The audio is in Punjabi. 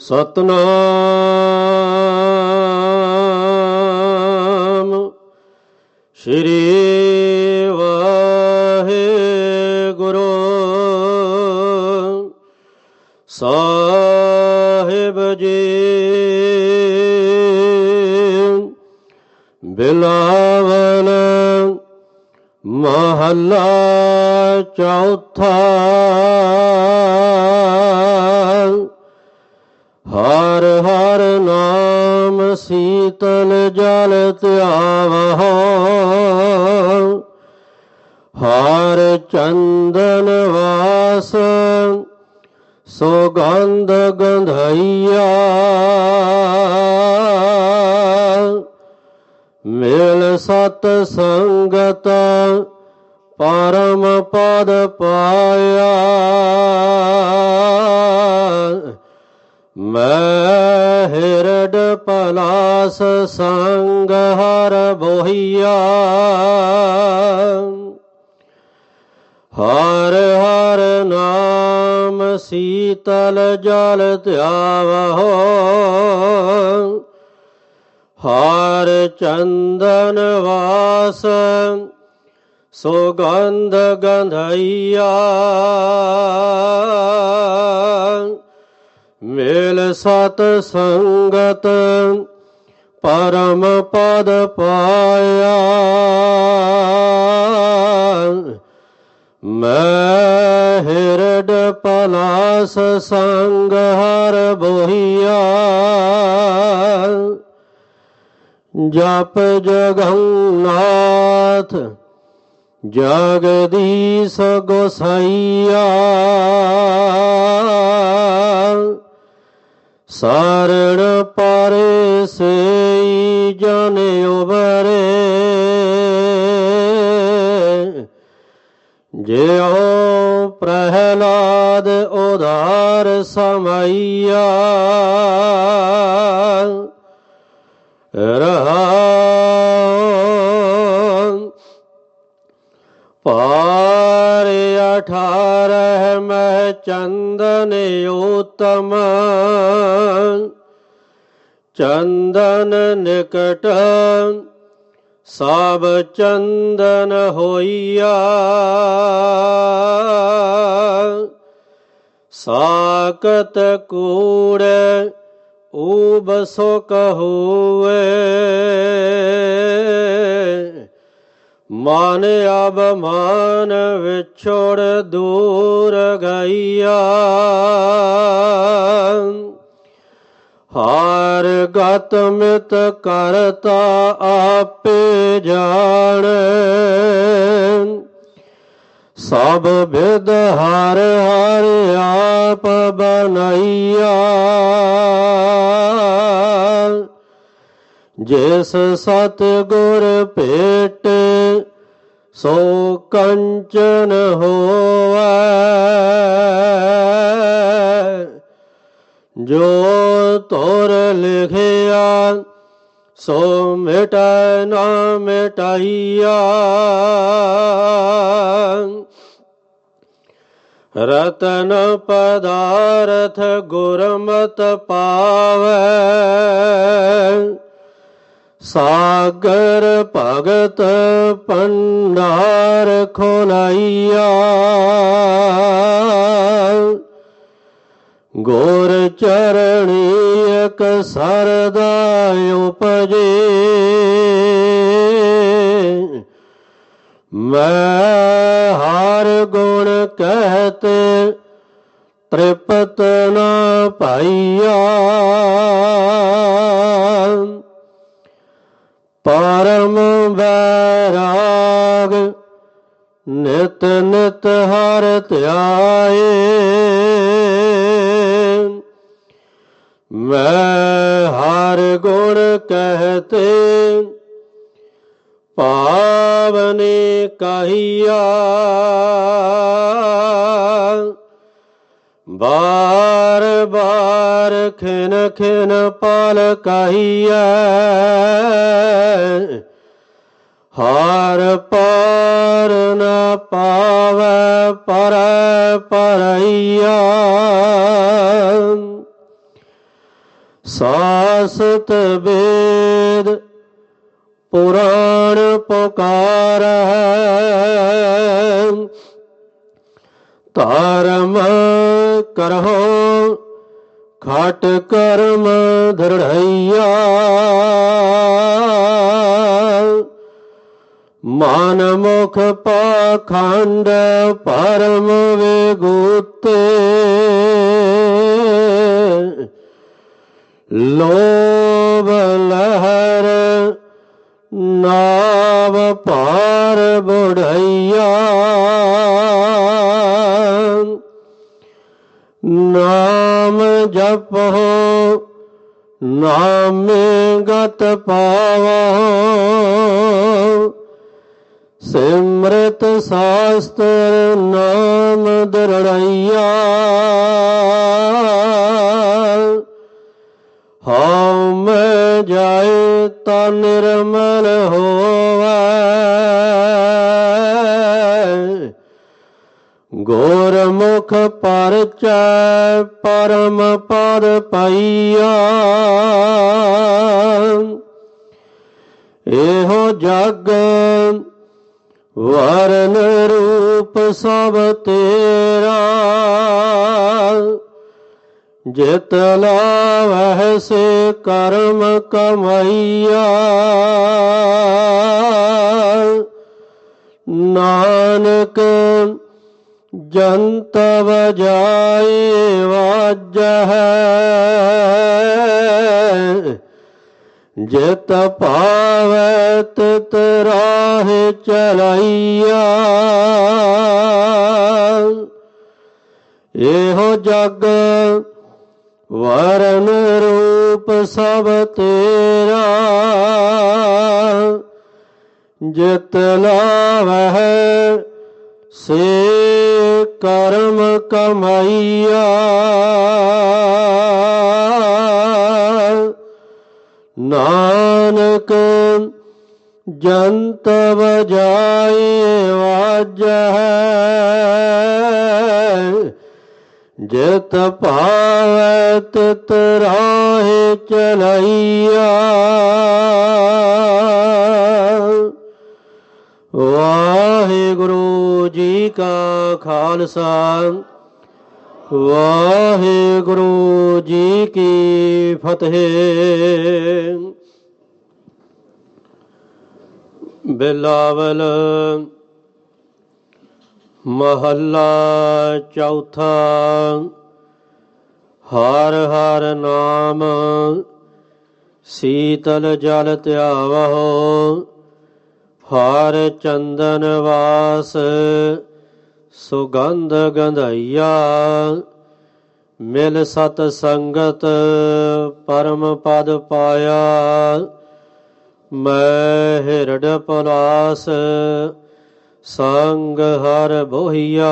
ਸਤਨਾਮ। ਸ਼੍ਰੀ ਵਾਹਿਗੁਰੂ। ਸਾਹਿਬ ਜੀ। ਬਿਲਾਵਨ ਮਹੱਲਾ ਚੌਥਾ। ਹਰ ਹਰ ਨਾਮ ਸੀਤਲ ਜਲ ਧਿਆਵਹੁ। ਹਰ ਚੰਦਨ ਵਾਸ ਸੁਗੰਧ ਗੰਧਈਆ। ਮਿਲ ਸਤ ਸੰਗਤ ਪਰਮ ਪਦ ਪਾਇਆ। ਮੈਂ ਹਿਰਡ ਪਲਾਸ ਸੰਗ ਹਰ ਬੋਹੀਆ। ਹਰ ਹਰ ਨਾਮ ਸੀਤਲ ਜਲ ਧਿਆਵਹੁ। ਹਰ ਚੰਦਨ ਵਾਸ ਸੁਗੰਧ ਗੰਧਈਆ। ਮੇਲ ਸਤ ਸੰਗਤ, ਪਰਮ ਪਦ ਪਾਇਆ। ਮੈਂ ਹਿਰਡ ਪਲਾਸ ਸੰਗ ਹਰ ਬੋਹੀਆ। ਜਪ ਜਗੰਨਾਥ, ਜਗਦੀਸ਼ ਗੋਸਾਈਆ। ਸਰਣ ਪਾਰੇ ਸੇ ਜਨ ਉਬਰੇ ਜਿਉ ਪ੍ਰਹਿਲਾਦ ਉਧਾਰ ਸਮਈਆ। ਰਹਾ ਪਾਰ ਅਠਾਰਹ ਮਹਿ ਚੰਦਨ ਉਤਮ ਚੰਦਨ ਨਿਕਟ ਸਭ ਚੰਦਨ ਹੋਈਆ ਸਾਕਤ ਕੂੜ ਊਬ ਸੋ ਕਹੂਏ ਮਨ ਅਬਮਾਨ ਵਿਛੋੜ ਦੂਰ ਗਈਆ। ਹਾਰ ਗਤ ਮਿਤ ਕਰਤਾ ਆਪੇ ਜਾਣ। ਸਭ ਵਿਦ ਹਰ ਹਰ ਆਪ ਬਨਈਆ ਜਿਸ ਸਤ ਗੁਰ ਭੇਟ, ਸੋ ਕੰਚਨ ਹੋਵੈ। ਜੋ ਤੋਰ ਲਿਖਿਆ, ਸੋ ਮਿਟੈ ਨਾ ਮਿਟਾਈਆ। ਰਤਨ ਪਦਾਰਥ ਗੁਰਮਤ ਪਾਵੈ। ਸਾਗਰ ਭਗਤ ਪੰਡਾਰ ਖੋਲਾਈਆ। ਗੋਰ ਚਰਣੀ ਇਕ ਸਰਦਾ ਉਪਜੇ। ਮੈਂ ਹਰ ਗੁਣ ਕਹਤੇ ਤ੍ਰਿਪਤ ਨਾ ਪਾਈਆ। ਨਿਤ ਨਿਤ ਹਰ ਧਿਆਏ। ਮੈਂ ਹਰ ਗੁਣ ਕਹਤੇ, ਪਾਵਨੇ ਕਹੀਆ। ਬਾਰ ਬਾਰ ਖਿਨ ਖਿਨ ਪਾਲ ਕਹੀਐ। ਹਾਰ ਪਾਰ ਪਾਵੈ ਪਰ ਪਰਈਆ ਸਾਸਤ ਵੇਦ ਪੁਰਾਣ ਪੁਕਾਰ ਹੈ। ਧਰਮ ਕਰਹੁ ਖਾਟ ਕਰਮ ਧਰੜਈਆ। ਮਨ ਮੁਖ ਪਾਖੰਡ ਪਰਮ ਵੇਗੂਤੇ ਲੋਭ ਲਹਰ ਨਾਵ ਪਾਰ ਬੁੜਈਆ। ਨਾਮ ਜਪੋ ਨਾਮੇ ਗਤ ਪਾਵੋ। ਸਿਮਰਤ ਸਾਸਤਰ ਨਾਮ ਦਰੜਈਆ। ਹਉ ਮੈਂ ਜਾਏ ਤਾਂ ਨਿਰਮਲ ਹੋਵੈ। ਗੁਰਮੁਖ ਪਰਚੈ ਪਰਮ ਪਦ ਪਈਆ। ਇਹੋ ਜਗ ਵਰਨ ਰੂਪ ਸਭ ਤੇਰਾ। ਜਿਤ ਲਾਵਹਿ ਸੇ ਕਰਮ ਕਮਈਆ। ਨਾਨਕ ਜੰਤ ਵਜਾਏ ਜਿਤ ਭਾਵੈ ਤਿਤ ਰਾਹ ਚਲਾਈਆ। ਇਹੋ ਜਗ ਵਰਨ ਰੂਪ ਸਭ ਤੇਰਾ। ਜਿਤ ਲਾਵਹਿ ਸੇ ਕਰਮ ਕਮਾਈਆ। ਨਾਨਕ ਜੰਤ ਵਜਾਏ ਵਾਜੈ ਜਿਤ ਭਾਵੈ ਤਿਤ ਰਾਹੇ ਚਲਾਈਆ। ਵਾਹਿਗੁਰੂ ਜੀ ਕਾ ਖਾਲਸਾ। ਵਾਹਿਗੁਰੂ ਜੀ ਕੀ ਫਤਿਹ। ਬਿਲਾਵਲ ਮਹੱਲਾ ਚੌਥਾ। ਹਰ ਹਰ ਨਾਮ ਸੀਤਲ ਜਲ ਧਿਆਵਹੁ। ਹਰ ਚੰਦਨ ਵਾਸ ਸੁਗੰਧ ਗੰਧਈਆ ਮਿਲ ਸਤ ਸੰਗਤ ਪਰਮ ਪਦ ਪਾਇਆ। ਮੈਂ ਹਿਰਡ ਪਲਾਸ ਸੰਗ ਹਰ ਬੋਹੀਆ।